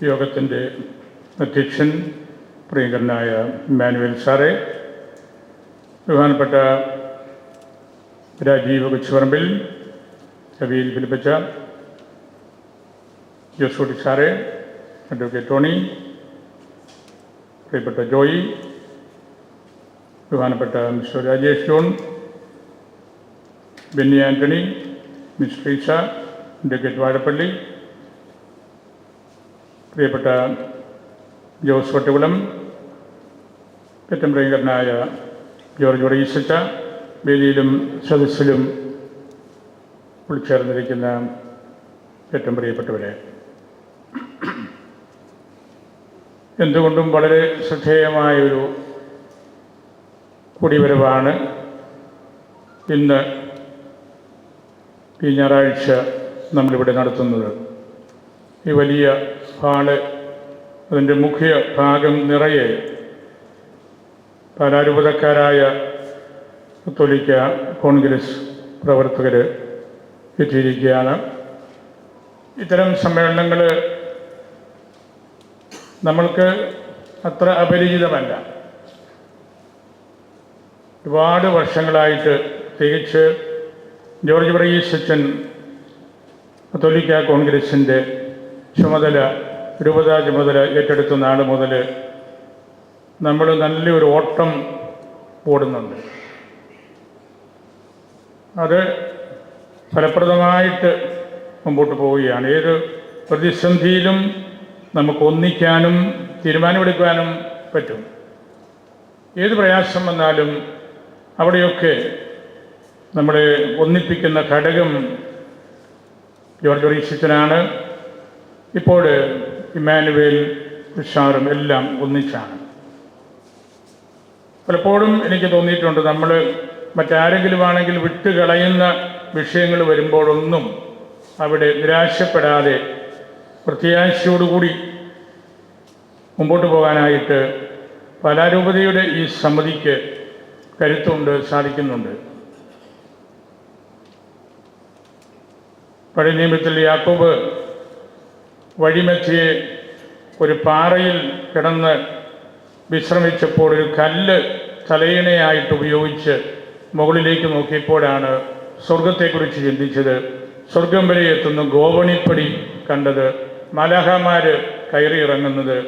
യോഗത്തിന്റെ അധ്യക്ഷൻ പ്രിയങ്കരനായ മാനുവൽ സാറേ ബഹുമാനപ്പെട്ട രാജീവ് കൊച്ചുപറമ്പിൽ കവിയിൽ ഫിലിപ്പിച്ച ജോസൂട്ടി സാറേ അഡ്വക്കേറ്റ് ടോണി പ്രിയപ്പെട്ട ജോയി ബഹുമാനപ്പെട്ട mister Rajesh John Benny Antony miss Treesa advocate Vazhappally പ്രിയപ്പെട്ട ജോസ് വട്ടുകുളം പെറ്റംപ്രിയങ്കരനായ പ്രിയങ്കരനായ ജോർജ് ഒറീസച്ച വേദിയിലും സദസ്സിലും ഉൾച്ചേർന്നിരിക്കുന്ന ഏറ്റവും പ്രിയപ്പെട്ടവരെ. എന്തുകൊണ്ടും വളരെ ശ്രദ്ധേയമായൊരു കൂടിവരവാണ് ഇന്ന് ഈ ഞായറാഴ്ച നമ്മളിവിടെ നടത്തുന്നത്. ഈ വലിയ ഹാൾ അതിന്റെ മുഖ്യ ഭാഗം നിറയെ പാലാരൂപതക്കാരായ കത്തോലിക്ക കോൺഗ്രസ് പ്രവർത്തകർ എത്തിയിരിക്കുകയാണ്. ഇത്തരം സമ്മേളനങ്ങൾ നമ്മൾക്ക് അത്ര അപരിചിതമല്ല. ഒരുപാട് വർഷങ്ങളായിട്ട് പ്രത്യേകിച്ച് ജോർജ് വർഗീസ് അച്ഛൻ കത്തോലിക്ക കോൺഗ്രസിന്റെ ചുമതല രൂപതാ മുതൽ ഏറ്റെടുത്ത നാൾ മുതൽ നമ്മൾ നല്ലൊരു ഓട്ടം ഓടുന്നുണ്ട്. അത് ഫലപ്രദമായിട്ട് മുമ്പോട്ട് പോവുകയാണ്. ഏത് പ്രതിസന്ധിയിലും നമുക്ക് ഒന്നിക്കാനും തീരുമാനമെടുക്കാനും പറ്റും. ഏത് പ്രയാസം വന്നാലും അവിടെയൊക്കെ നമ്മളെ ഒന്നിപ്പിക്കുന്ന ഘടകം ജോർജ് ഒറീസിച്ചനാണ് ഇപ്പോൾ ഇമ്മാനുവേൽ ഉഷാറും എല്ലാം ഒന്നിച്ചാണ്. പലപ്പോഴും എനിക്ക് തോന്നിയിട്ടുണ്ട് നമ്മൾ മറ്റാരെങ്കിലും ആണെങ്കിൽ വിട്ടുകളയുന്ന വിഷയങ്ങൾ വരുമ്പോഴൊന്നും അവിടെ നിരാശപ്പെടാതെ പ്രത്യാശയോടുകൂടി മുമ്പോട്ട് പോകാനായിട്ട് പലാരൂപതയുടെ ഈ സമിതിക്ക് കരുത്തുണ്ട് സാധിക്കുന്നുണ്ട്. പഴയ നിയമത്തിൽ യാക്കോബ് വഴിമധ്യേ ഒരു പാറയിൽ കിടന്ന് വിശ്രമിച്ചപ്പോൾ ഒരു കല്ല് തലയിണയായിട്ട് ഉപയോഗിച്ച് മുകളിലേക്ക് നോക്കിയപ്പോഴാണ് സ്വർഗത്തെക്കുറിച്ച് ചിന്തിച്ചത്. സ്വർഗം വരെ എത്തുന്ന ഗോവണിപ്പടി കണ്ടത് മലഹമാർ കയറി ഇറങ്ങുന്നത്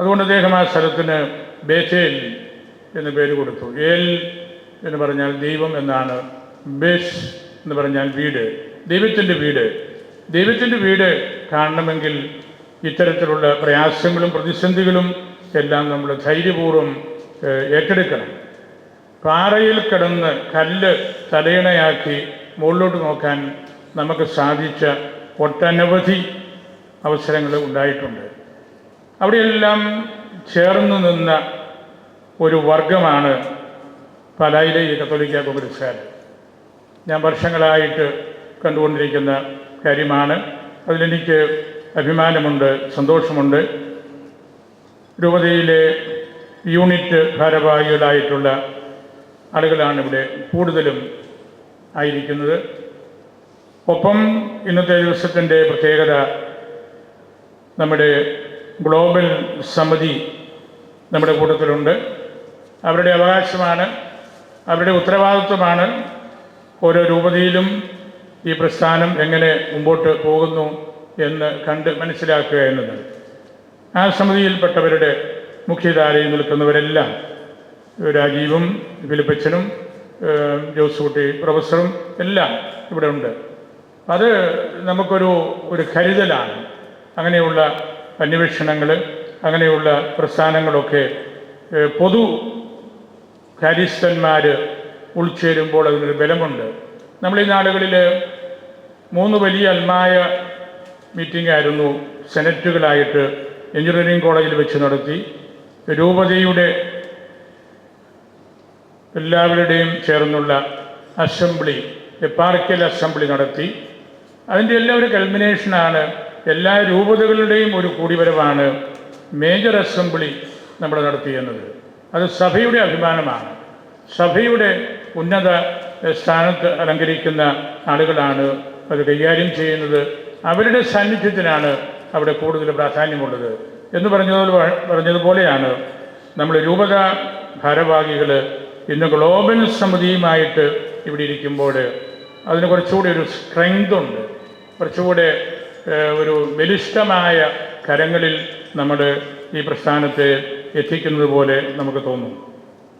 അതുകൊണ്ട് അദ്ദേഹം ആ സ്ഥലത്തിന് ബേച്ചേൽ എന്ന് പേര് കൊടുത്തു. ഏൽ എന്ന് പറഞ്ഞാൽ ദൈവം എന്നാണ്. ബേസ് എന്ന് പറഞ്ഞാൽ വീട്. ദൈവത്തിന്റെ വീട്. ദൈവത്തിന്റെ വീട് കാണണമെങ്കിൽ ഇത്തരത്തിലുള്ള പ്രയാസങ്ങളും പ്രതിസന്ധികളും എല്ലാം നമ്മൾ ധൈര്യപൂർവം ഏറ്റെടുക്കണം. പാറയിൽ കിടന്ന് കല്ല് തലയിണയാക്കി മുകളിലോട്ട് നോക്കാൻ നമുക്ക് സാധിച്ച ഒട്ടനവധി അവസരങ്ങൾ ഉണ്ടായിട്ടുണ്ട്. അവിടെയെല്ലാം ചേർന്ന് നിന്ന ഒരു വർഗമാണ് പലായിലെ ഈ കത്തോലിക്ക കോൺഗ്രസ്സുകാർ ഞാൻ വർഷങ്ങളായിട്ട് കണ്ടുകൊണ്ടിരിക്കുന്ന കാര്യമാണ്. അതിലെനിക്ക് അഭിമാനമുണ്ട് സന്തോഷമുണ്ട്. രൂപതയിലെ യൂണിറ്റ് ഭാരവാഹികളായിട്ടുള്ള ആളുകളാണ് ഇവിടെ കൂടുതലും ആയിരിക്കുന്നത്. ഒപ്പം ഇന്നത്തെ ദിവസത്തിന്റെ പ്രത്യേകത നമ്മുടെ ഗ്ലോബൽ സമിതി നമ്മുടെ കൂട്ടത്തിലുണ്ട്. അവരുടെ അവകാശമാണ് അവരുടെ ഉത്തരവാദിത്വമാണ് ഓരോ രൂപതയിലും ഈ പ്രസ്ഥാനം എങ്ങനെ മുമ്പോട്ട് പോകുന്നു എന്ന് കണ്ട് മനസ്സിലാക്കുക എന്നത് ആ സമിതിയിൽപ്പെട്ടവരുടെ മുഖ്യധാരയിൽ നിൽക്കുന്നവരെല്ലാം രാജീവും ഫിലിപ്പച്ചനും ഏഹ്, ജോസ് കുട്ടി പ്രൊഫസറും എല്ലാം ഇവിടെ ഉണ്ട്. അത് നമുക്കൊരു ഒരു കരുതലാണ്. അങ്ങനെയുള്ള അന്വേഷണങ്ങൾ അങ്ങനെയുള്ള പ്രസ്ഥാനങ്ങളൊക്കെ പൊതു കാര്യസ്ഥന്മാർ ഉൾച്ചേരുമ്പോൾ അതിനൊരു ബലമുണ്ട്. നമ്മൾ ഈ നാടുകളിൽ മൂന്ന് വലിയ അൽമായ മീറ്റിംഗ് ആയിരുന്നു. സെനറ്റുകളായിട്ട് എഞ്ചിനീയറിംഗ് കോളേജിൽ വെച്ച് നടത്തി. രൂപതയുടെ എല്ലാവരുടെയും ചേർന്നുള്ള അസംബ്ലി എപ്പാർക്കൽ അസംബ്ലി നടത്തി. അതിന്റെ എല്ലാം ഒരു കൽമിനേഷനാണ് എല്ലാ രൂപതകളുടെയും ഒരു കൂടിവരവാണ് മേജർ അസംബ്ലി നമ്മൾ നടത്തിയെന്നത്. അത് സഭയുടെ അഭിമാനമാണ്. സഭയുടെ ഉന്നത സ്ഥാനത്ത് അലങ്കരിക്കുന്ന ആളുകളാണ് അത് കൈകാര്യം ചെയ്യുന്നത്. അവരുടെ സാന്നിധ്യത്തിനാണ് അവിടെ കൂടുതൽ പ്രാധാന്യമുള്ളത്. എന്ന് പറഞ്ഞതുപോലെ പറഞ്ഞതുപോലെയാണ് നമ്മൾ രൂപത ഭാരവാഹികൾ ഇന്ന് ഗ്ലോബൽ സമിതിയുമായിട്ട് ഇവിടെ ഇരിക്കുമ്പോൾ അതിന് കുറച്ചുകൂടി ഒരു സ്ട്രെങ്ത് ഉണ്ട്. കുറച്ചുകൂടെ ഒരു ബലിഷ്ഠമായ കരങ്ങളിൽ നമ്മൾ ഈ പ്രസ്ഥാനത്തെ എത്തിക്കുന്നത് പോലെ നമുക്ക് തോന്നും.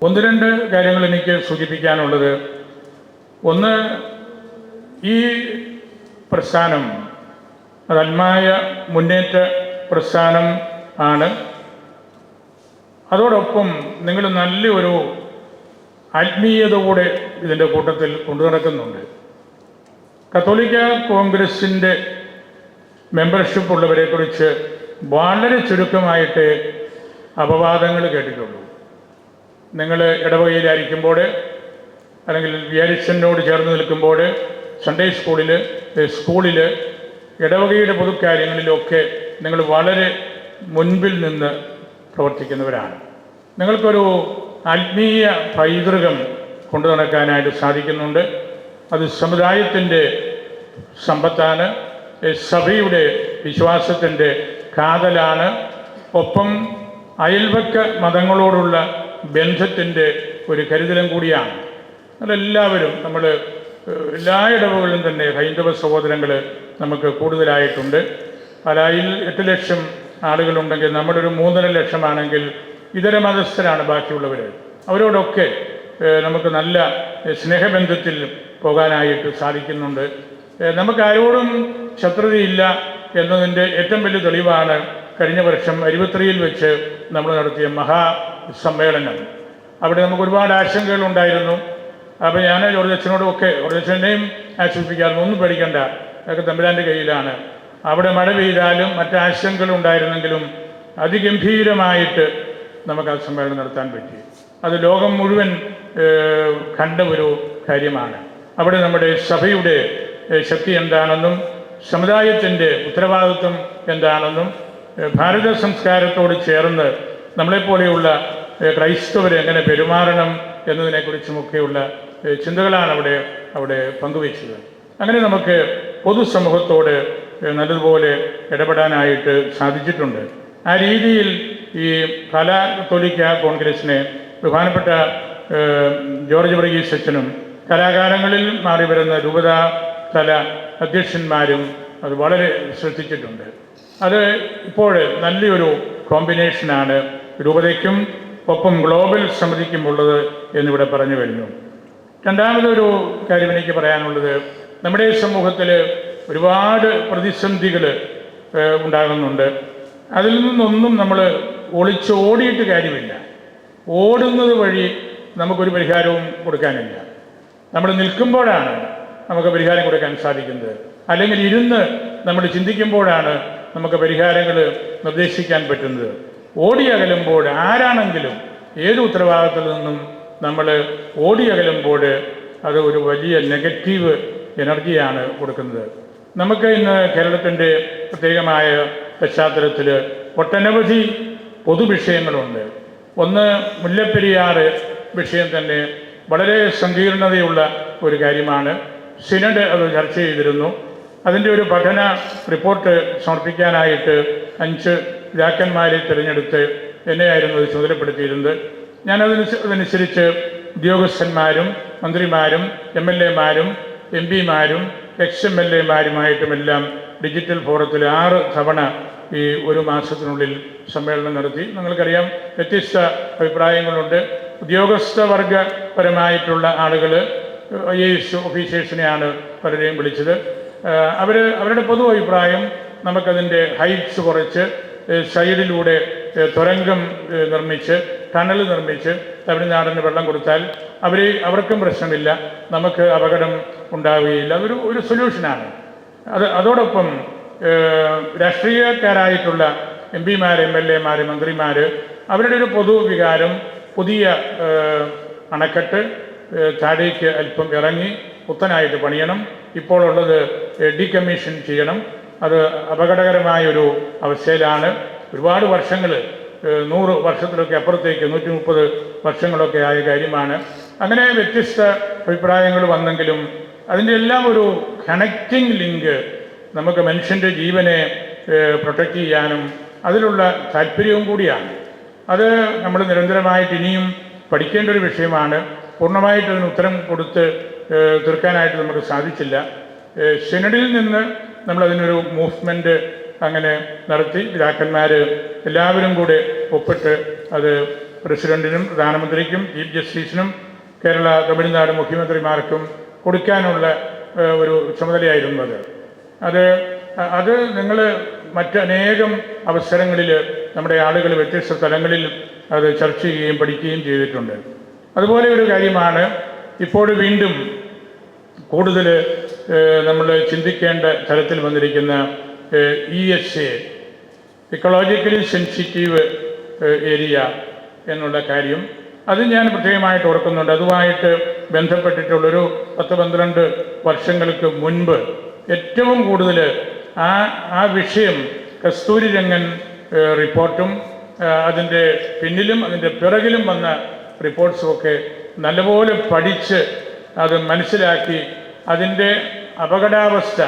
ഒന്ന് രണ്ട് കാര്യങ്ങൾ എനിക്ക് സൂചിപ്പിക്കാനുള്ളത് ഒന്ന് ഈ പ്രസ്ഥാനം അതന്മായ മുന്നേറ്റ പ്രസ്ഥാനം ആണ്. അതോടൊപ്പം നിങ്ങൾ നല്ലൊരു ആത്മീയത കൂടെ ഇതിന്റെ കൂട്ടത്തിൽ കൊണ്ടു നടക്കുന്നുണ്ട് കത്തോലിക്ക കോൺഗ്രസിന്റെ മെമ്പർഷിപ്പ് ഉള്ളവരെ കുറിച്ച് വളരെ ചുരുക്കമായിട്ട് അപവാദങ്ങൾ കേട്ടിട്ടുള്ളൂ. നിങ്ങൾ ഇടവകയിലായിരിക്കുമ്പോൾ അല്ലെങ്കിൽ വിയാരിച്ചനോട് ചേർന്ന് നിൽക്കുമ്പോൾ സൺഡേ സ്കൂളിൽ സ്കൂളിൽ ഇടവകയുടെ പൊതുക്കാര്യങ്ങളിലൊക്കെ നിങ്ങൾ വളരെ മുൻപിൽ നിന്ന് പ്രവർത്തിക്കുന്നവരാണ്. നിങ്ങൾക്കൊരു ആത്മീയ പൈതൃകം കൊണ്ടു നടക്കാനായിട്ട് സാധിക്കുന്നുണ്ട്. അത് സമുദായത്തിന്റെ സമ്പത്താണ് സഭയുടെ വിശ്വാസത്തിന്റെ കാതലാണ്. ഒപ്പം അയൽവക്ക മതങ്ങളോടുള്ള ബന്ധത്തിന്റെ ഒരു കരുതലും കൂടിയാണ്. അതെല്ലാവരും നമ്മൾ എല്ലാ ഇടവുകളിലും തന്നെ ഹൈന്ദവ സഹോദരങ്ങൾ നമുക്ക് കൂടുതലായിട്ടുണ്ട്. പലായിൽ എട്ട് ലക്ഷം ആളുകളുണ്ടെങ്കിൽ നമ്മുടെ ഒരു മൂന്നര ലക്ഷമാണെങ്കിൽ ഇതര മതസ്ഥരാണ് ബാക്കിയുള്ളവർ അവരോടൊക്കെ നമുക്ക് നല്ല സ്നേഹബന്ധത്തിൽ പോകാനായിട്ട് സാധിക്കുന്നുണ്ട്. നമുക്ക് ആരോടും ശത്രുതയില്ല എന്നതിന്റെ ഏറ്റവും വലിയ തെളിവാണ് കഴിഞ്ഞ വർഷം അരുപത്രിയിൽ വെച്ച് നമ്മൾ നടത്തിയ മഹാ സമ്മേളനം അവിടെ നമുക്ക് ഒരുപാട് ആശങ്കകൾ ഉണ്ടായിരുന്നു അപ്പോൾ ഞാൻ ജോർജ് അച്ഛനോടും ഒക്കെ ജോർജ് അച്ഛനെയും ആശ്വസിപ്പിക്കാറുണ്ട്. ഒന്നും പേടിക്കണ്ട. അതൊക്കെ തമ്പുരാന്റെ കയ്യിലാണ്. അവിടെ മഴ പെയ്താലും മറ്റ് ആശങ്കകൾ ഉണ്ടായിരുന്നെങ്കിലും അതിഗംഭീരമായിട്ട് നമുക്ക് ആ സമ്മേളനം നടത്താൻ പറ്റി. അത് ലോകം മുഴുവൻ കണ്ട ഒരു കാര്യമാണ്. അവിടെ നമ്മുടെ സഭയുടെ ശക്തി എന്താണെന്നും സമുദായത്തിന്റെ ഉത്തരവാദിത്വം എന്താണെന്നും ഭാരത സംസ്കാരത്തോട് ചേർന്ന് നമ്മളെപ്പോലെയുള്ള ക്രൈസ്തവർ എങ്ങനെ പെരുമാറണം എന്നതിനെക്കുറിച്ചുമൊക്കെയുള്ള ചിന്തകളാണ് അവിടെ അവിടെ പങ്കുവച്ചത്. അങ്ങനെ നമുക്ക് പൊതുസമൂഹത്തോട് നല്ലതുപോലെ ഇടപെടാനായിട്ട് സാധിച്ചിട്ടുണ്ട്. ആ രീതിയിൽ ഈ കല കത്തോലിക്ക കോൺഗ്രസിനെ ബഹുമാനപ്പെട്ട ജോർജ് വർഗീസ് അച്ഛനും കലാകാരങ്ങളിൽ മാറി വരുന്ന രൂപത കല അധ്യക്ഷന്മാരും അത് വളരെ ശ്രദ്ധിച്ചിട്ടുണ്ട്. അത് ഇപ്പോൾ നല്ലൊരു കോമ്പിനേഷനാണ് രൂപതയ്ക്കും ഒപ്പം ഗ്ലോബൽ സമിതിക്കും ഉള്ളത് എന്നിവിടെ പറഞ്ഞു കഴിഞ്ഞു. രണ്ടാമതൊരു കാര്യം എനിക്ക് പറയാനുള്ളത് നമ്മുടെ സമൂഹത്തിൽ ഒരുപാട് പ്രതിസന്ധികൾ ഉണ്ടാകുന്നുണ്ട്. അതിൽ നിന്നൊന്നും നമ്മൾ ഒളിച്ചോടിയിട്ട് കാര്യമില്ല. ഓടുന്നത് വഴി നമുക്കൊരു പരിഹാരവും കൊടുക്കാനില്ല. നമ്മൾ നിൽക്കുമ്പോഴാണ് നമുക്ക് പരിഹാരം കൊടുക്കാൻ സാധിക്കുന്നത്. അല്ലെങ്കിൽ ഇരുന്ന് നമ്മൾ ചിന്തിക്കുമ്പോഴാണ് നമുക്ക് പരിഹാരങ്ങൾ നിർദ്ദേശിക്കാൻ പറ്റുന്നത്. ഓടിയകലുമ്പോൾ ആരാണെങ്കിലും ഏത് ഉത്തരവാദിത്തത്തിൽ നിന്നും നമ്മൾ ഓടി അകലുമ്പോൾ അത് ഒരു വലിയ നെഗറ്റീവ് എനർജിയാണ് കൊടുക്കുന്നത്. നമുക്ക് ഇന്ന് കേരളത്തിന്റെ പ്രത്യേകമായ പശ്ചാത്തലത്തിൽ ഒട്ടനവധി പൊതുവിഷയങ്ങളുണ്ട് ഒന്ന് മുല്ലപ്പെരിയാർ വിഷയം തന്നെ വളരെ സങ്കീർണതയുള്ള ഒരു കാര്യമാണ്. സിനഡ് അത് ചർച്ച ചെയ്തിരുന്നു. അതിന്റെ ഒരു പഠന റിപ്പോർട്ട് സമർപ്പിക്കാനായിട്ട് അഞ്ച് രാക്കന്മാരെ തിരഞ്ഞെടുത്ത് എന്നെയായിരുന്നു അത് ചുമതലപ്പെടുത്തിയിരുന്നത്. ഞാനതിന് അതനുസരിച്ച് ഉദ്യോഗസ്ഥന്മാരും മന്ത്രിമാരും എം എൽ എമാരും എം പിമാരും എക്സ് എം എൽ എമാരുമായിട്ടുമെല്ലാം ഡിജിറ്റൽ ഫോറത്തിൽ ആറ് തവണ ഈ ഒരു മാസത്തിനുള്ളിൽ സമ്മേളനം നടത്തി. നിങ്ങൾക്കറിയാം വ്യത്യസ്ത അഭിപ്രായങ്ങളുണ്ട്. ഉദ്യോഗസ്ഥവർഗപരമായിട്ടുള്ള ആളുകൾ ഐ എ എസ് ഓഫീസേഴ്സിനെയാണ് പലരെയും വിളിച്ചത്. അവർ അവരുടെ പൊതു അഭിപ്രായം നമുക്കതിന്റെ ഹൈറ്റ്സ് കുറച്ച് സൈഡിലൂടെ തുരങ്കം നിർമ്മിച്ച് ടണൽ നിർമ്മിച്ച് തമിഴ്നാടിന് വെള്ളം കൊടുത്താൽ അവർ അവർക്കും പ്രശ്നമില്ല. നമുക്ക് അപകടം ഉണ്ടാവുകയില്ല. അതൊരു ഒരു സൊല്യൂഷനാണ്. അത് അതോടൊപ്പം രാഷ്ട്രീയക്കാരായിട്ടുള്ള എം പിമാർ എം എൽ എമാർ മന്ത്രിമാർ അവരുടെ ഒരു പൊതു വികാരം പുതിയ അണക്കെട്ട് താഴേക്ക് അല്പം ഇറങ്ങി പുത്തനായിട്ട് പണിയണം. ഇപ്പോൾ ഉള്ളത് ഡീകമ്മീഷൻ ചെയ്യണം. അത് അപകടകരമായ ഒരു അവസ്ഥയിലാണ്. ഒരുപാട് വർഷങ്ങൾ നൂറ് വർഷത്തിലൊക്കെ അപ്പുറത്തേക്ക് നൂറ്റി മുപ്പത് വർഷങ്ങളൊക്കെ ആയ കാര്യമാണ്. അങ്ങനെ വ്യത്യസ്ത അഭിപ്രായങ്ങൾ വന്നെങ്കിലും അതിന്റെ എല്ലാം ഒരു കണക്റ്റിംഗ് ലിങ്ക് നമുക്ക് മനുഷ്യന്റെ ജീവനെ പ്രൊട്ടക്റ്റ് ചെയ്യാനും അതിലുള്ള താല്പര്യവും കൂടിയാണ്. അത് നമ്മൾ നിരന്തരമായിട്ട് ഇനിയും പഠിക്കേണ്ട ഒരു വിഷയമാണ്. പൂർണമായിട്ട് അതിന് ഉത്തരം കൊടുത്ത് തീർക്കാനായിട്ട് നമുക്ക് സാധിച്ചില്ല. സിനഡിൽ നിന്ന് നമ്മളതിനൊരു മൂവ്മെന്റ് അങ്ങനെ നടത്തി പിതാക്കന്മാർ എല്ലാവരും കൂടെ ഒപ്പിട്ട് അത് പ്രസിഡന്റിനും പ്രധാനമന്ത്രിക്കും ചീഫ് ജസ്റ്റിസിനും കേരള തമിഴ്നാട് മുഖ്യമന്ത്രിമാർക്കും കൊടുക്കാനുള്ള ഒരു ചുമതലയായിരുന്നു അത് അത് അത് നിങ്ങൾ മറ്റനേകം അവസരങ്ങളിൽ നമ്മുടെ ആളുകൾ വ്യത്യസ്ത തലങ്ങളിൽ അത് ചർച്ച ചെയ്യുകയും പഠിക്കുകയും ചെയ്തിട്ടുണ്ട്. അതുപോലെ ഒരു കാര്യമാണ് ഇപ്പോൾ വീണ്ടും കൂടുതൽ നമ്മൾ ചിന്തിക്കേണ്ട തലത്തിൽ വന്നിരിക്കുന്ന E S A ecologically sensitive area എന്നുള്ള കാര്യം. അത് ഞാൻ പ്രത്യേകമായിട്ട് ഓർക്കുന്നുണ്ട്. അതുമായിട്ട് ബന്ധപ്പെട്ടിട്ടുള്ളൊരു പത്ത് പന്ത്രണ്ട് വർഷങ്ങൾക്ക് മുൻപ് ഏറ്റവും കൂടുതൽ ആ ആ വിഷയം കസ്തൂരി രംഗൻ റിപ്പോർട്ടും അതിന്റെ പിന്നിലും അതിന്റെ പിറകിലും വന്ന റിപ്പോർട്ട്സുമൊക്കെ നല്ലപോലെ പഠിച്ച് അത് മനസ്സിലാക്കി അതിന്റെ അപകടാവസ്ഥ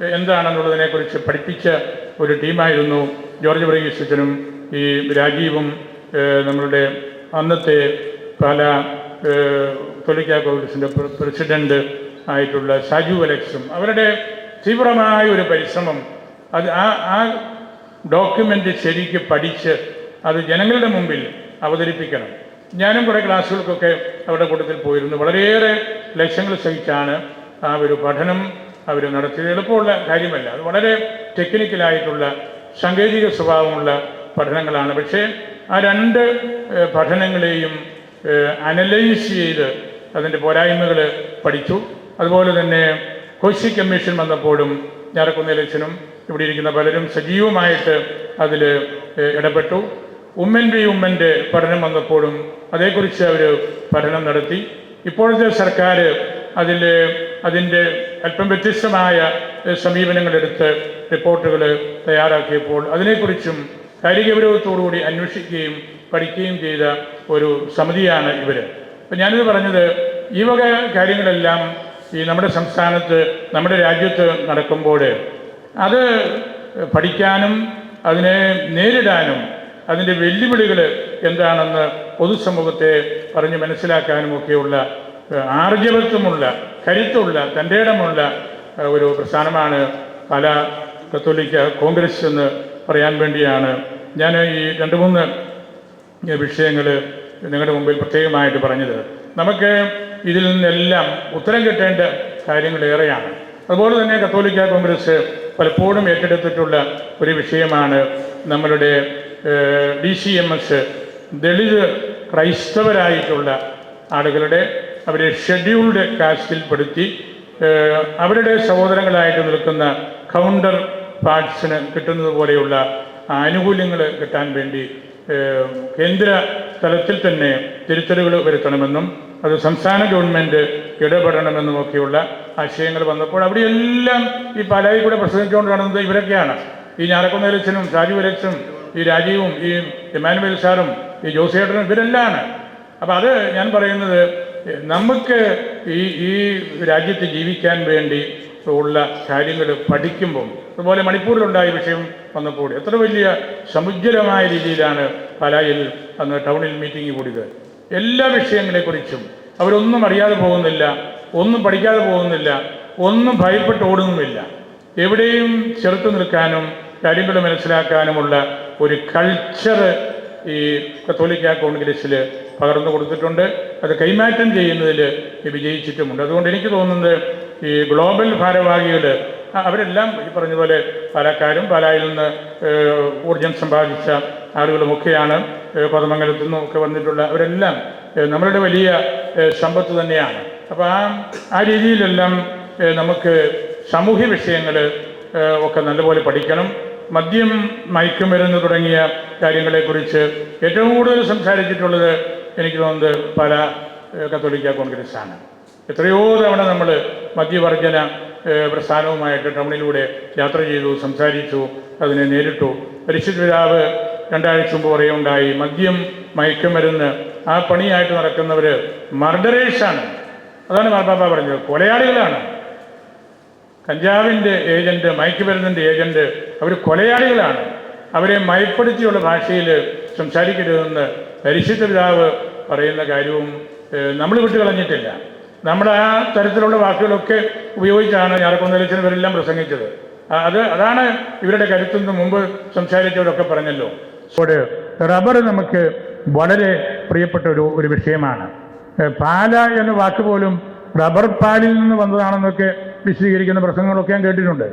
എന്താണെന്നുള്ളതിനെക്കുറിച്ച് പഠിപ്പിച്ച ഒരു ടീമായിരുന്നു ജോർജ് വർഗീസ് ഈ രാജീവും നമ്മളുടെ അന്നത്തെ പല തൊലിക്ക കോൺഗ്രസിന്റെ പ്രസിഡന്റ് ആയിട്ടുള്ള ഷാജു അലക്സും അവരുടെ തീവ്രമായ ഒരു പരിശ്രമം. അത് ആ ആ ഡോക്യുമെന്റ് ശരിക്ക് പഠിച്ച് അത് ജനങ്ങളുടെ മുമ്പിൽ അവതരിപ്പിക്കണം. ഞാനും കുറേ ക്ലാസ്സുകൾക്കൊക്കെ അവരുടെ കൂട്ടത്തിൽ പോയിരുന്നു. വളരെയേറെ ലക്ഷ്യങ്ങൾ സഹിച്ചാണ് ആ ഒരു പഠനം അവർ നടത്തിയത് എളുപ്പമുള്ള കാര്യമല്ല. അത് വളരെ ടെക്നിക്കലായിട്ടുള്ള സാങ്കേതിക സ്വഭാവമുള്ള പഠനങ്ങളാണ്. പക്ഷേ ആ രണ്ട് പഠനങ്ങളെയും അനലൈസ് ചെയ്ത് അതിന്റെ പോരായ്മകൾ പഠിച്ചു. അതുപോലെ തന്നെ കോശി കമ്മീഷൻ വന്നപ്പോഴും ഞാറക്കുന്നേലച്ചനും ഇവിടെ ഇരിക്കുന്ന പലരും സജീവമായിട്ട് അതിൽ ഇടപെട്ടു. ഉമ്മൻ ബി ഉമ്മന്റെ പഠനം വന്നപ്പോഴും അതേക്കുറിച്ച് അവർ പഠനം നടത്തി. ഇപ്പോഴത്തെ സർക്കാർ അതിൽ അതിന്റെ അല്പം വ്യത്യസ്തമായ സമീപനങ്ങളെടുത്ത് റിപ്പോർട്ടുകൾ തയ്യാറാക്കിയപ്പോൾ അതിനെക്കുറിച്ചും കാര്യഗൗരവത്തോടുകൂടി അന്വേഷിക്കുകയും പഠിക്കുകയും ചെയ്ത ഒരു സമിതിയാണ് ഇവർ അപ്പം ഞാനിത് പറഞ്ഞത് ഈ വക കാര്യങ്ങളെല്ലാം ഈ നമ്മുടെ സംസ്ഥാനത്ത് നമ്മുടെ രാജ്യത്ത് നടക്കുമ്പോൾ അത് പഠിക്കാനും അതിനെ നേരിടാനും അതിന്റെ വെല്ലുവിളികൾ എന്താണെന്ന് പൊതുസമൂഹത്തെ പറഞ്ഞ് മനസ്സിലാക്കാനും ഒക്കെയുള്ള ഏഹ്, ആർജവത്വമുള്ള കരുത്തുള്ള തന്റെ ഇടമുള്ള ഒരു പ്രസ്ഥാനമാണ് പല കത്തോലിക്ക കോൺഗ്രസ് എന്ന് പറയാൻ വേണ്ടിയാണ്. ഞാൻ ഈ രണ്ട് മൂന്ന് വിഷയങ്ങൾ നിങ്ങളുടെ മുമ്പിൽ പ്രത്യേകമായിട്ട് പറഞ്ഞത്. നമുക്ക് ഇതിൽ നിന്നെല്ലാം ഉത്തരം കിട്ടേണ്ട കാര്യങ്ങൾ ഏറെയാണ്. അതുപോലെ തന്നെ കത്തോലിക്ക കോൺഗ്രസ് പലപ്പോഴും ഏറ്റെടുത്തിട്ടുള്ള ഒരു വിഷയമാണ് നമ്മളുടെ D C M S Dalit ക്രൈസ്തവരായിട്ടുള്ള ആളുകളുടെ അവരെ ഷെഡ്യൂൾഡ് കാസ്റ്റിൽപ്പെടുത്തി അവരുടെ സഹോദരങ്ങളായിട്ട് നിൽക്കുന്ന കൗണ്ടർ പാർട്സിന് കിട്ടുന്നത് പോലെയുള്ള ആനുകൂല്യങ്ങൾ കിട്ടാൻ വേണ്ടി കേന്ദ്ര തലത്തിൽ തന്നെ തിരുത്തലുകൾ വരുത്തണമെന്നും അത് സംസ്ഥാന ഗവൺമെന്റ് ഇടപെടണമെന്നും ഒക്കെയുള്ള ആശയങ്ങൾ വന്നപ്പോൾ അവിടെയെല്ലാം ഈ പലായി കൂടെ പ്രസംഗിച്ചുകൊണ്ട് കാണുന്നത് ഇവരൊക്കെയാണ്. ഈ ഞാറക്കുന്ന ഇലക്ഷനും ഷാജു ഇലക്ഷനും ഈ രാജീവും ഈ എമാനുവൽ സാറും ഈ ജോസേട്ടനും ഇവരെല്ലാമാണ്. അപ്പോൾ അത് ഞാൻ പറയുന്നത് നമുക്ക് ഈ ഈ രാജ്യത്ത് ജീവിക്കാൻ വേണ്ടി ഉള്ള കാര്യങ്ങൾ പഠിക്കുമ്പം അതുപോലെ മണിപ്പൂരിലുണ്ടായ വിഷയം വന്നപ്പോൾ എത്ര വലിയ സമുജ്ജലമായ രീതിയിലാണ് പലായിൽ അന്ന് ടൗണിൽ മീറ്റിംഗ് കൂടിയത്. എല്ലാ വിഷയങ്ങളെക്കുറിച്ചും അവരൊന്നും അറിയാതെ പോകുന്നില്ല ഒന്നും പഠിക്കാതെ പോകുന്നില്ല ഒന്നും ഭയപ്പെട്ട് ഓടുന്നുമില്ല. എവിടെയും ചെറുത്തു നിൽക്കാനും കാര്യങ്ങൾ മനസ്സിലാക്കാനുമുള്ള ഒരു കൾച്ചർ ഈ കത്തോലിക്ക കോൺഗ്രസ്സിൽ പകർന്നു കൊടുത്തിട്ടുണ്ട്. അത് കൈമാറ്റം ചെയ്യുന്നതിൽ വിജയിച്ചിട്ടുമുണ്ട്. അതുകൊണ്ട് എനിക്ക് തോന്നുന്നത് ഈ ഗ്ലോബൽ ഭാരവാഹികൾ അവരെല്ലാം ഈ പറഞ്ഞതുപോലെ പാലക്കാരും പാലായിൽ നിന്ന് ഊർജം സമ്പാദിച്ച ആളുകളുമൊക്കെയാണ് കോതമംഗലത്തു നിന്നും ഒക്കെ വന്നിട്ടുള്ള അവരെല്ലാം നമ്മളുടെ വലിയ സമ്പത്ത് തന്നെയാണ്. അപ്പോൾ ആ ആ രീതിയിലെല്ലാം നമുക്ക് സാമൂഹ്യ വിഷയങ്ങൾ ഒക്കെ നല്ലപോലെ പഠിക്കണം. മദ്യം മയക്കുമരുന്ന് തുടങ്ങിയ കാര്യങ്ങളെക്കുറിച്ച് ഏറ്റവും കൂടുതൽ സംസാരിച്ചിട്ടുള്ളത് എനിക്ക് തോന്നുന്നത് പല കത്തോലിക്ക കോൺഗ്രസ്സാണ്. എത്രയോ തവണ നമ്മൾ മദ്യവർജന പ്രസ്ഥാനവുമായിട്ട് ടൗണിലൂടെ യാത്ര ചെയ്തു സംസാരിച്ചു അതിനെ നേരിട്ടു. പരിശുദ്ധ പിതാവ് രണ്ടാഴ്ച മുമ്പ് പറയുണ്ടായി മദ്യം മയക്കുമരുന്ന് ആ പണിയായിട്ട് നടക്കുന്നവർ മർഡറേഴ്സാണ്. അതാണ് മാർപ്പാപ്പ പറഞ്ഞത്. കൊലയാളികളാണ്. കഞ്ചാവിന്റെ ഏജന്റ് മയക്കുമരുന്നിന്റെ ഏജന്റ് അവർ കൊലയാളികളാണ്. അവരെ മയപ്പെടുത്തിയുള്ള ഭാഷയിൽ സംസാരിക്കരുതെന്ന് പരിശുദ്ധ പിതാവ് പറയുന്ന കാര്യവും നമ്മൾ വിട്ടുകളഞ്ഞിട്ടില്ല നമ്മുടെ ആ തരത്തിലുള്ള വാക്കുകളൊക്കെ ഉപയോഗിച്ചാണ് ഞാറക്കൊന്നലച്ചന് ഇവരെല്ലാം പ്രസംഗിച്ചത്. അത് അതാണ് ഇവരുടെ കരുത്തുനിന്ന് മുമ്പ് സംസാരിച്ചവരൊക്കെ പറഞ്ഞല്ലോ. അവിടെ റബ്ബർ നമുക്ക് വളരെ പ്രിയപ്പെട്ട ഒരു ഒരു വിഷയമാണ്. പാല എന്ന വാക്ക് പോലും റബ്ബർ പാലിൽ നിന്ന് വന്നതാണെന്നൊക്കെ വിശദീകരിക്കുന്ന പ്രസംഗങ്ങളൊക്കെ ഞാൻ കേട്ടിട്ടുണ്ട്.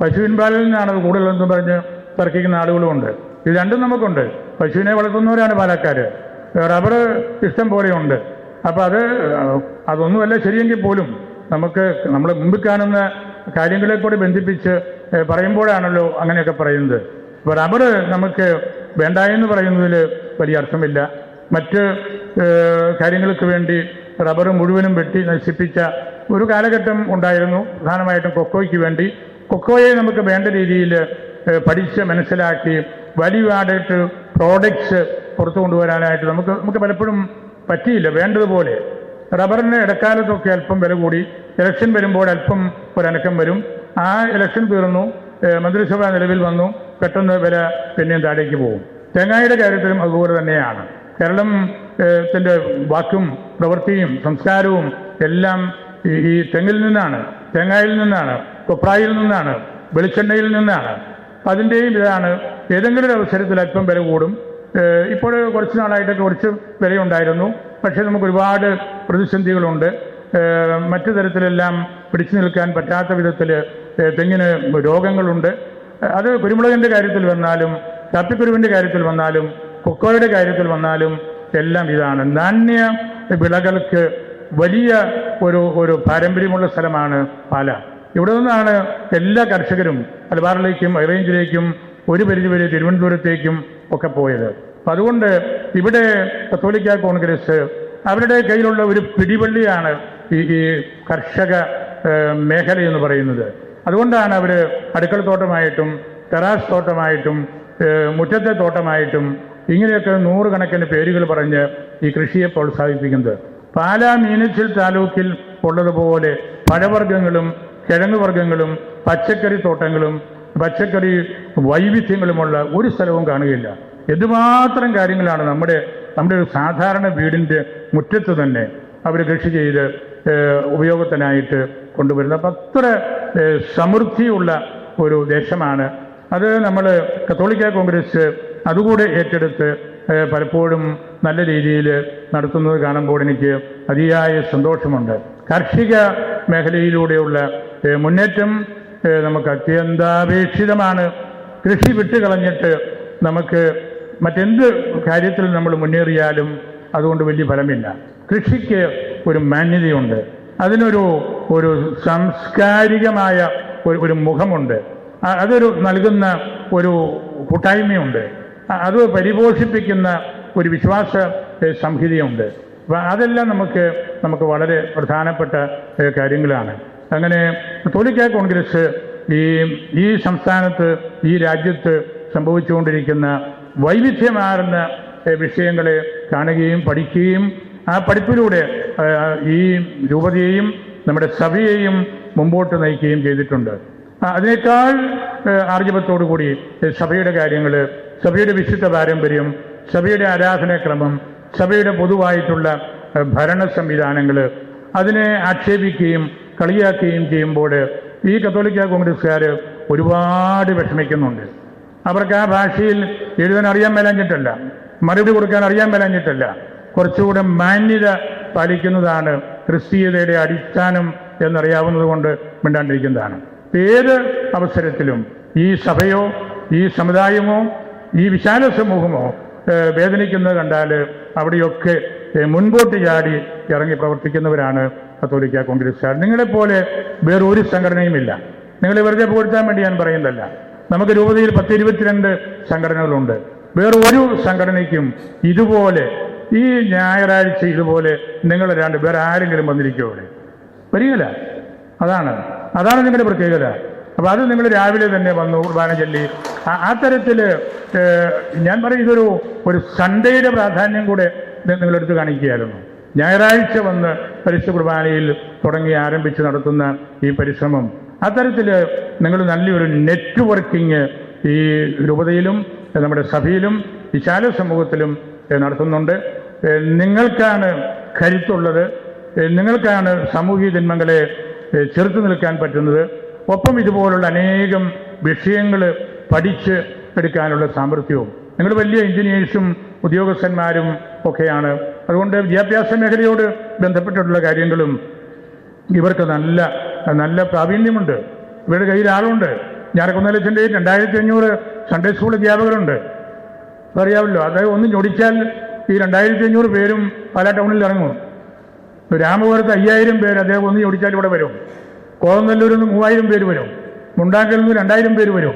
പശുവിൻ പാലിൽ നിന്നാണ് കൂടുതലെന്ന് പറഞ്ഞ് തർക്കിക്കുന്ന ആളുകളുമുണ്ട്. ഇത് രണ്ടും നമുക്കുണ്ട്. പശുവിനെ വളർത്തുന്നവരാണ് പാലക്കാർ റബ്ബർ ഇഷ്ടം പോലെയുണ്ട്. അപ്പോൾ അത് അതൊന്നുമല്ല ശരിയെങ്കിൽ പോലും നമുക്ക് നമ്മൾ മുമ്പിൽ കാണുന്ന കാര്യങ്ങളെ കൂടി ബന്ധിപ്പിച്ച് പറയുമ്പോഴാണല്ലോ അങ്ങനെയൊക്കെ പറയുന്നത്. അപ്പോൾ റബ്ബർ നമുക്ക് വേണ്ട എന്ന് പറയുന്നതിൽ വലിയ അർത്ഥമില്ല. മറ്റ് കാര്യങ്ങൾക്ക് വേണ്ടി റബ്ബർ മുഴുവനും വെട്ടി നശിപ്പിച്ച ഒരു കാലഘട്ടം ഉണ്ടായിരുന്നു. പ്രധാനമായിട്ടും കൊക്കോയ്ക്ക് വേണ്ടി. കൊക്കോയെ നമുക്ക് വേണ്ട രീതിയിൽ പഠിച്ച് മനസ്സിലാക്കി വാല്യൂ ആഡഡ് പ്രോഡക്ട്സ് പുറത്തു കൊണ്ടുവരാനായിട്ട് നമുക്ക് നമുക്ക് പലപ്പോഴും പറ്റിയില്ല. വേണ്ടതുപോലെ. റബ്ബറിന് ഇടക്കാലത്തൊക്കെ അല്പം വില കൂടി. ഇലക്ഷൻ വരുമ്പോൾ അല്പം ഒരനക്കം വരും. ആ ഇലക്ഷൻ തീർന്നു. മന്ത്രിസഭ നിലവിൽ വന്നു. പെട്ടെന്ന് വില പിന്നെയും താഴേക്ക് പോകും. തേങ്ങായുടെ കാര്യത്തിലും അതുപോലെ തന്നെയാണ്. കേരളം ത്തിന്റെ വാക്കും പ്രവൃത്തിയും സംസ്കാരവും എല്ലാം ഈ തെങ്ങിൽ നിന്നാണ് തേങ്ങായിൽ നിന്നാണ് കൊപ്രായിൽ നിന്നാണ് വെളിച്ചെണ്ണയിൽ നിന്നാണ്. അതിന്റെയും ഇതാണ് ഏതെങ്കിലും ഒരു അവസരത്തിൽ അല്പം വില കൂടും. ഇപ്പോൾ കുറച്ച് നാളായിട്ടൊക്കെ കുറച്ച് വിലയുണ്ടായിരുന്നു. പക്ഷേ നമുക്ക് ഒരുപാട് പ്രതിസന്ധികളുണ്ട്. മറ്റു തരത്തിലെല്ലാം പിടിച്ചു നിൽക്കാൻ പറ്റാത്ത വിധത്തിൽ തെങ്ങിന് രോഗങ്ങളുണ്ട്. അത് കുരുമുളകിന്റെ കാര്യത്തിൽ വന്നാലും കാപ്പിക്കുരുവിന്റെ കാര്യത്തിൽ വന്നാലും കൊക്കോയുടെ കാര്യത്തിൽ വന്നാലും എല്ലാം ഇതാണ്. നാണ്യ വിളകൾക്ക് വലിയ ഒരു ഒരു പാരമ്പര്യമുള്ള സ്ഥലമാണ് പാല. ഇവിടെ നിന്നാണ് എല്ലാ കർഷകരും മലബാറിലേക്കും ഹൈറേഞ്ചിലേക്കും ഒരു പരിധി വരെ തിരുവനന്തപുരത്തേക്കും ഒക്കെ പോയത്. അപ്പം അതുകൊണ്ട് ഇവിടെ കത്തോലിക്ക കോൺഗ്രസ് അവരുടെ കയ്യിലുള്ള ഒരു പിടിവള്ളിയാണ് ഈ ഈ കർഷക മേഖല എന്ന് പറയുന്നത്. അതുകൊണ്ടാണ് അവർ അടുക്കള തോട്ടമായിട്ടും ടെറാസ് തോട്ടമായിട്ടും മുറ്റത്തെ തോട്ടമായിട്ടും ഇങ്ങനെയൊക്കെ നൂറുകണക്കിന് പേരുകൾ പറഞ്ഞ് ഈ കൃഷിയെ പ്രോത്സാഹിപ്പിക്കുന്നത്. പാലാ മീനച്ചിൽ താലൂക്കിൽ ഉള്ളതുപോലെ പഴവർഗങ്ങളും കിഴങ്ങ് വർഗങ്ങളും പച്ചക്കറി തോട്ടങ്ങളും പച്ചക്കറി വൈവിധ്യങ്ങളുമുള്ള ഒരു സ്ഥലവും കാണുകയില്ല. എന്തുമാത്രം കാര്യങ്ങളാണ് നമ്മുടെ നമ്മുടെ ഒരു സാധാരണ വീടിന്റെ മുറ്റത്ത് തന്നെ അവർ കൃഷി ചെയ്ത് ഉപയോഗത്തിനായിട്ട് കൊണ്ടുവരുന്നത് അപ്പം അത്ര സമൃദ്ധിയുള്ള ഒരു ദേശമാണ്. അത് നമ്മൾ കത്തോളിക്ക കോൺഗ്രസ് അതുകൂടെ ഏറ്റെടുത്ത് പലപ്പോഴും നല്ല രീതിയിൽ നടത്തുന്നത് കാണുമ്പോൾ എനിക്ക് അതിയായ സന്തോഷമുണ്ട്. കാർഷിക മേഖലയിലൂടെയുള്ള മുന്നേറ്റം നമുക്ക് അത്യന്താപേക്ഷിതമാണ്. കൃഷി വിട്ടുകളഞ്ഞിട്ട് നമുക്ക് മറ്റെന്ത് കാര്യത്തിൽ നമ്മൾ മുന്നേറിയാലും അതുകൊണ്ട് വലിയ ഫലമില്ല. കൃഷിക്ക് ഒരു മാന്യതയുണ്ട്. അതിനൊരു ഒരു സാംസ്കാരികമായ ഒരു ഒരു മുഖമുണ്ട്. അതൊരു നൽകുന്ന ഒരു കൂട്ടായ്മയുണ്ട്. അത് പരിപോഷിപ്പിക്കുന്ന ഒരു വിശ്വാസ സംഹിതയുണ്ട്. അതെല്ലാം നമുക്ക് നമുക്ക് വളരെ പ്രധാനപ്പെട്ട കാര്യങ്ങളാണ്. അങ്ങനെ കത്തോലിക്ക കോൺഗ്രസ് ഈ ഈ സംസ്ഥാനത്ത് ഈ രാജ്യത്ത് സംഭവിച്ചുകൊണ്ടിരിക്കുന്ന വൈവിധ്യമാർന്ന വിഷയങ്ങളെ കാണുകയും പഠിക്കുകയും ആ പഠിപ്പിലൂടെ ഈ രൂപതയെയും നമ്മുടെ സഭയെയും മുമ്പോട്ട് നയിക്കുകയും ചെയ്തിട്ടുണ്ട്. അതിനേക്കാൾ ആർജവത്തോടു കൂടി സഭയുടെ കാര്യങ്ങൾ സഭയുടെ വിശുദ്ധ പാരമ്പര്യം സഭയുടെ ആരാധനാക്രമം സഭയുടെ പൊതുവായിട്ടുള്ള ഭരണ സംവിധാനങ്ങൾ അതിനെ ആക്ഷേപിക്കുകയും കളിയാക്കുകയും ചെയ്യുമ്പോൾ ഈ കത്തോലിക്ക കോൺഗ്രസ്സുകാർ ഒരുപാട് വിഷമിക്കുന്നുണ്ട്. അവർക്ക് ആ ഭാഷയിൽ എഴുതാൻ അറിയാൻ മേലാഞ്ഞിട്ടല്ല മറുപടി കൊടുക്കാൻ അറിയാൻ മേലാഞ്ഞിട്ടല്ല കുറച്ചുകൂടെ മാന്യത പാലിക്കുന്നതാണ് ക്രിസ്തീയതയുടെ അടിസ്ഥാനം എന്നറിയാവുന്നത് കൊണ്ട് മിണ്ടാണ്ടിരിക്കുന്നതാണ്. ഏത് അവസരത്തിലും ഈ സഭയോ ഈ സമുദായമോ ഈ വിശാല സമൂഹമോ വേദനിക്കുന്നത് കണ്ടാൽ അവിടെയൊക്കെ മുൻപോട്ട് ചാടി ഇറങ്ങി പ്രവർത്തിക്കുന്നവരാണ് കത്തോലിക്ക കോൺഗ്രസ്സുകാർ നിങ്ങളെപ്പോലെ വേറൊരു സംഘടനയുമില്ല. നിങ്ങൾ വെറുതെ പുകഴ്ത്താൻ വേണ്ടി ഞാൻ പറയുന്നതല്ല. നമുക്ക് രൂപതയിൽ പത്ത് ഇരുപത്തിരണ്ട് സംഘടനകളുണ്ട്. വേറെ ഒരു സംഘടനയ്ക്കും ഇതുപോലെ ഈ ഞായറാഴ്ച ഇതുപോലെ നിങ്ങൾ രണ്ട് വേറെ ആരെങ്കിലും വന്നിരിക്കുമോ അവിടെ? വരികയില്ല. അതാണ്. അതാണ് നിങ്ങളുടെ പ്രത്യേകത. അപ്പോൾ അത് നിങ്ങൾ രാവിലെ തന്നെ വന്നു കുർബാന ചൊല്ലി. ആ- തരത്തിൽ ഞാൻ പറയും ഇതൊരു ഒരു സൺഡേയുടെ പ്രാധാന്യം കൂടെ നിങ്ങളെടുത്ത് കാണിക്കുകയായിരുന്നു. ഞായറാഴ്ച വന്ന് പരിശുദ്ധ കുർബാനയിൽ തുടങ്ങി ആരംഭിച്ച് നടത്തുന്ന ഈ പരിശ്രമം. അത്തരത്തിൽ നിങ്ങൾ നല്ലൊരു നെറ്റ്വർക്കിംഗ് ഈ രൂപതയിലും നമ്മുടെ സഭയിലും വിശാല സമൂഹത്തിലും നടത്തുന്നുണ്ട്. നിങ്ങൾക്കാണ് കരുത്തുള്ളത്. നിങ്ങൾക്കാണ് സാമൂഹിക ജന്മങ്ങളെ ചെറുത്തു നിൽക്കാൻ പറ്റുന്നത്. ഒപ്പം ഇതുപോലുള്ള അനേകം വിഷയങ്ങൾ പഠിച്ച് എടുക്കാനുള്ള സാമർഥ്യവും. നിങ്ങൾ വലിയ എഞ്ചിനീയേഴ്സും ഉദ്യോഗസ്ഥന്മാരും ഒക്കെയാണ്. അതുകൊണ്ട് വിദ്യാഭ്യാസ മേഖലയോട് ബന്ധപ്പെട്ടിട്ടുള്ള കാര്യങ്ങളും ഇവർക്ക് നല്ല നല്ല പ്രാവീണ്യമുണ്ട്. ഇവരുടെ കയ്യിൽ ആളുണ്ട്. ഞാറക്കുന്നേലച്ചന്റെ രണ്ടായിരത്തി അഞ്ഞൂറ് സൺഡേ സ്കൂൾ അധ്യാപകരുണ്ട്. അറിയാമല്ലോ അത് ഒന്ന് ഞൊടിച്ചാൽ ഈ രണ്ടായിരത്തി അഞ്ഞൂറ് പേരും പല ടൗണിൽ ഇറങ്ങും. രാമപുരത്ത് അയ്യായിരം പേര് അദ്ദേഹം ഒന്ന് ഞൊടിച്ചാൽ ഇവിടെ വരും. കോതനല്ലൂരിൽ നിന്ന് മൂവായിരം പേര് വരും. മുണ്ടാക്കലിൽ നിന്ന് രണ്ടായിരം പേര് വരും.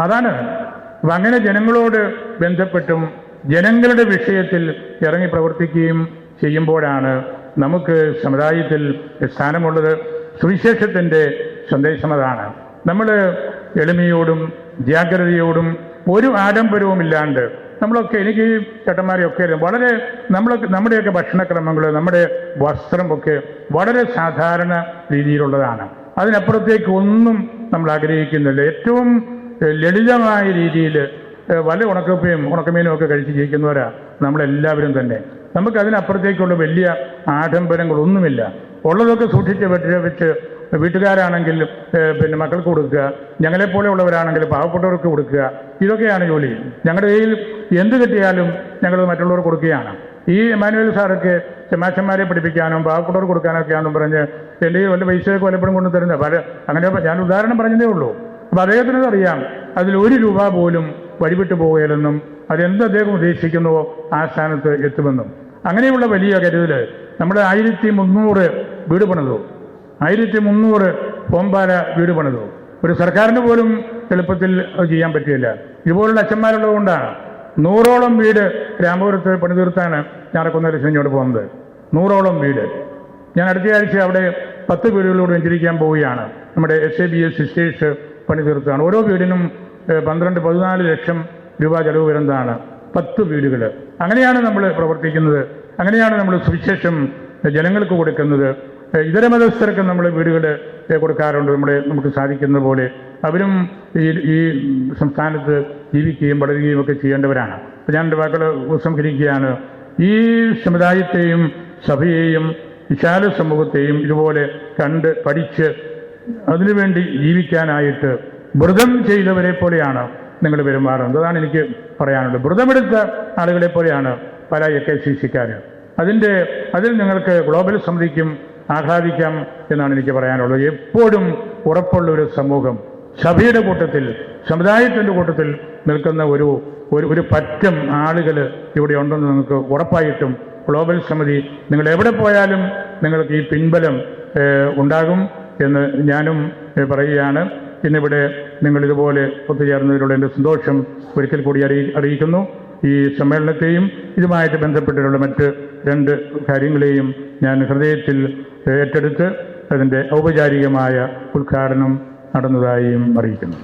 അതാണ്. അപ്പം അങ്ങനെ ജനങ്ങളോട് ബന്ധപ്പെട്ടും ജനങ്ങളുടെ വിഷയത്തിൽ ഇറങ്ങി പ്രവർത്തിക്കുകയും ചെയ്യുമ്പോഴാണ് നമുക്ക് സമുദായത്തിൽ സ്ഥാനമുള്ളത്. സുവിശേഷത്തിന്റെ സന്ദേശം അതാണ്. നമ്മൾ എളിമയോടും ജാഗ്രതയോടും ഒരു ആഡംബരവും ഇല്ലാണ്ട് നമ്മളൊക്കെ എനിക്ക് ചേട്ടന്മാരെയൊക്കെ. വളരെ നമ്മളൊക്കെ നമ്മുടെയൊക്കെ ഭക്ഷണക്രമങ്ങൾ നമ്മുടെ വസ്ത്രം ഒക്കെ വളരെ സാധാരണ രീതിയിലുള്ളതാണ്. അതിനപ്പുറത്തേക്ക് ഒന്നും നമ്മൾ ആഗ്രഹിക്കുന്നില്ല. ഏറ്റവും ലളിതമായ രീതിയിൽ വല്ല ഉണക്കപ്പയും ഉണക്കമീനും ഒക്കെ കഴിച്ച് ജീവിക്കുന്നവരാ നമ്മളെല്ലാവരും തന്നെ. നമുക്ക് അതിനപ്പുറത്തേക്കുള്ള വലിയ ആഡംബരങ്ങളൊന്നുമില്ല. ഉള്ളതൊക്കെ സൂക്ഷിച്ച് വെച്ച് വെച്ച് വീട്ടുകാരാണെങ്കിൽ പിന്നെ മക്കൾക്ക് കൊടുക്കുക ഞങ്ങളെപ്പോലെയുള്ളവരാണെങ്കിൽ പാവപ്പെട്ടവർക്ക് കൊടുക്കുക ഇതൊക്കെയാണ് ജോലി. ഞങ്ങളുടെ കയ്യിൽ എന്ത് കിട്ടിയാലും ഞങ്ങൾ മറ്റുള്ളവർ കൊടുക്കുകയാണ്. ഈ എമാനുവൽ സാറൊക്കെ ചെമാച്ചന്മാരെ പഠിപ്പിക്കാനും പാവപ്പെട്ടവർക്ക് കൊടുക്കാനൊക്കെയാണെന്നും പറഞ്ഞ് എന്റെ ഈ വല്ല പൈസയൊക്കെ വല്ലപ്പോഴും കൊണ്ടു തരുന്നത് പല അങ്ങനെ ഞാൻ ഉദാഹരണം പറഞ്ഞതേ ഉള്ളൂ. അപ്പം അദ്ദേഹത്തിനത് അറിയാം അതിൽ ഒരു രൂപ പോലും വഴിവിട്ടു പോവുകയില്ലെന്നും അതെന്ത് അദ്ദേഹം ഉദ്ദേശിക്കുന്നുവോ ആ സ്ഥാനത്ത് എത്തുമെന്നും. അങ്ങനെയുള്ള വലിയ കരുതൽ നമ്മുടെ ആയിരത്തി മുന്നൂറ് വീട് പണിതു. ആയിരത്തി മുന്നൂറ് ഫോംപാല വീട് പണിതു. ഒരു സർക്കാരിന് പോലും എളുപ്പത്തിൽ ചെയ്യാൻ പറ്റിയില്ല. ഇതുപോലുള്ള അച്ഛന്മാരുള്ളത് കൊണ്ടാണ്. നൂറോളം വീട് രാമപുരത്ത് പണി തീർത്താണ് ഞാറക്കുന്നേൽ ഇങ്ങോട്ട് പോകുന്നത്. നൂറോളം വീട്. ഞാൻ അടുത്ത ആഴ്ച അവിടെ പത്ത് വീടുകളോട് വെഞ്ചരിക്കാൻ പോവുകയാണ്. നമ്മുടെ S A B S sisters പണി തീർത്താണ് ഓരോ വീടിനും പന്ത്രണ്ട് പതിനാല് ലക്ഷം രൂപ ചെലവ് വരുന്നതാണ്. പത്ത് വീടുകൾ അങ്ങനെയാണ് നമ്മൾ പ്രവർത്തിക്കുന്നത്. അങ്ങനെയാണ് നമ്മൾ സുവിശേഷം ജനങ്ങൾക്ക് കൊടുക്കുന്നത്. ഇതര മതസ്ഥർക്ക് നമ്മൾ വീടുകൾ കൊടുക്കാറുണ്ട്. നമ്മുടെ നമുക്ക് സാധിക്കുന്ന പോലെ. അവരും ഈ ഈ സംസ്ഥാനത്ത് ജീവിക്കുകയും വളരുകയും ഒക്കെ ചെയ്യേണ്ടവരാണ്. അപ്പം ഞാൻ എന്റെ വാക്കുകൾ ഉപസംഹരിക്കുകയാണ്. ഈ സമുദായത്തെയും സഭയെയും വിശാല സമൂഹത്തെയും ഇതുപോലെ കണ്ട് പഠിച്ച് അതിനുവേണ്ടി ജീവിക്കാനായിട്ട് വ്രതം ചെയ്തവരെ പോലെയാണ് നിങ്ങൾ പെരുമാറുന്നത്. അതാണ് എനിക്ക് പറയാനുള്ളത്. വ്രതമെടുത്ത ആളുകളെ പോലെയാണ് പല എ കെ സി അതിന്റെ അതിൽ നിങ്ങൾക്ക് ഗ്ലോബൽ സമിതിക്കും ആഹ്ലാദിക്കാം എന്നാണ് എനിക്ക് പറയാനുള്ളത്. എപ്പോഴും ഉറപ്പുള്ള ഒരു സമൂഹം സഭയുടെ കൂട്ടത്തിൽ സമുദായത്തിന്റെ കൂട്ടത്തിൽ നിൽക്കുന്ന ഒരു ഒരു ഒരു പറ്റം ആളുകൾ ഇവിടെ ഉണ്ടെന്ന് നിങ്ങൾക്ക് ഉറപ്പായിട്ടും ഗ്ലോബൽ സമിതി നിങ്ങൾ എവിടെ പോയാലും നിങ്ങൾക്ക് ഈ പിൻബലം ഉണ്ടാകും എന്ന് ഞാനും പറയുകയാണ്. ഇന്നിവിടെ നിങ്ങൾ ഇതുപോലെ ഒത്തുചേർന്നതിലൂടെ എന്റെ സന്തോഷം ഒരിക്കൽ കൂടി അറിയി അറിയിക്കുന്നു. ഈ സമ്മേളനത്തെയും ഇതുമായിട്ട് ബന്ധപ്പെട്ടിട്ടുള്ള മറ്റ് രണ്ട് കാര്യങ്ങളെയും ഞാൻ ഹൃദയത്തിൽ ഏറ്റെടുത്ത് അതിന്റെ ഔപചാരികമായ ഉദ്ഘാടനം നടന്നതായും അറിയിക്കുന്നു.